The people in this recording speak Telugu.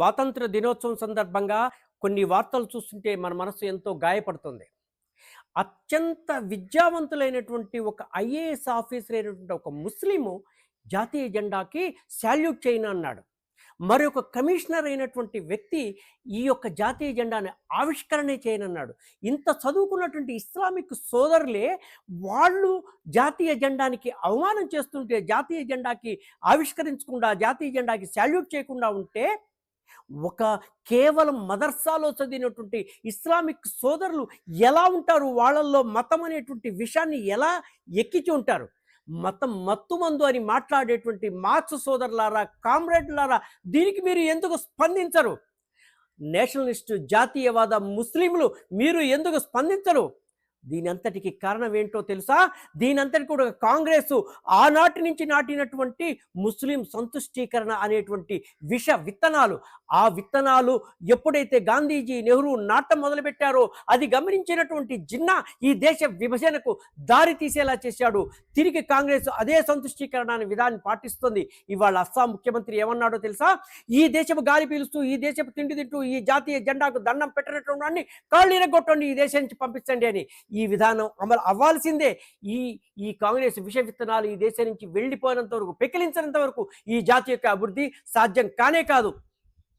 స్వాతంత్ర దినోత్సవం సందర్భంగా కొన్ని వార్తలు చూస్తుంటే మన మనసు ఎంతో గాయపడుతుంది. అత్యంత విద్యావంతులైనటువంటి ఒక ఐఏఎస్ ఆఫీసర్ అయినటువంటి ఒక ముస్లిము జాతీయ జెండాకి శాల్యూట్ చేయను అన్నాడు. మరి ఒక కమిషనర్ అయినటువంటి వ్యక్తి ఈ యొక్క జాతీయ జెండాని ఆవిష్కరణ చేయనన్నాడు ఇంత చదువుకున్నటువంటి ఇస్లామిక్ సోదరులే వాళ్ళు జాతీయ జెండానికి అవమానం చేస్తుంటే జాతీయ జెండాకి ఆవిష్కరించకుండా జాతీయ జెండాకి శాల్యూట్ చేయకుండా ఉంటే ఒక కేవలం మదర్సాలో చదివినటువంటి ఇస్లామిక్ సోదరులు ఎలా ఉంటారు? వాళ్ళల్లో మతం అనేటువంటి విషయాన్ని ఎలా ఎక్కించి ఉంటారు? మతం మత్తుమందు అని మాట్లాడేటువంటి మార్క్స్ సోదరులారా కామ్రేడ్లారా దీనికి మీరు ఎందుకు స్పందించరు? నేషనలిస్టు జాతీయవాద ముస్లింలు మీరు ఎందుకు స్పందించరు? దీని అంతటికి కారణం ఏంటో తెలుసా? దీని అంతటి కూడా కాంగ్రెస్ ఆనాటి నుంచి నాటినటువంటి ముస్లిం సంతుష్టీకరణ అనేటువంటి విష విత్తనాలు. ఆ విత్తనాలు ఎప్పుడైతే గాంధీజీ నెహ్రూ నాటం మొదలుపెట్టారో అది గమనించినటువంటి జిన్నా ఈ దేశ విభజనకు దారి తీసేలా చేశాడు. తిరిగి కాంగ్రెస్ అదే సంతుష్టీకరణ అనే విధాన్ని పాటిస్తుంది. ఇవాళ అస్సాం ముఖ్యమంత్రి ఏమన్నాడో తెలుసా? ఈ దేశపు గాలి పీలుస్తూ ఈ దేశపు తిండి తింటూ ఈ జాతీయ జెండాకు దండం పెట్టినటువంటి కాళ్ళు ఇరగొట్టండి ఈ దేశం నుంచి పంపించండి అని. ఈ విధానం అమలు అవ్వాల్సిందే. ఈ ఈ కాంగ్రెస్ విష విత్తనాలు ఈ దేశం నుంచి వెళ్ళిపోయినంత వరకు పెకిలించినంత వరకు ఈ జాతి యొక్క అభివృద్ధి సాధ్యం కానే కాదు.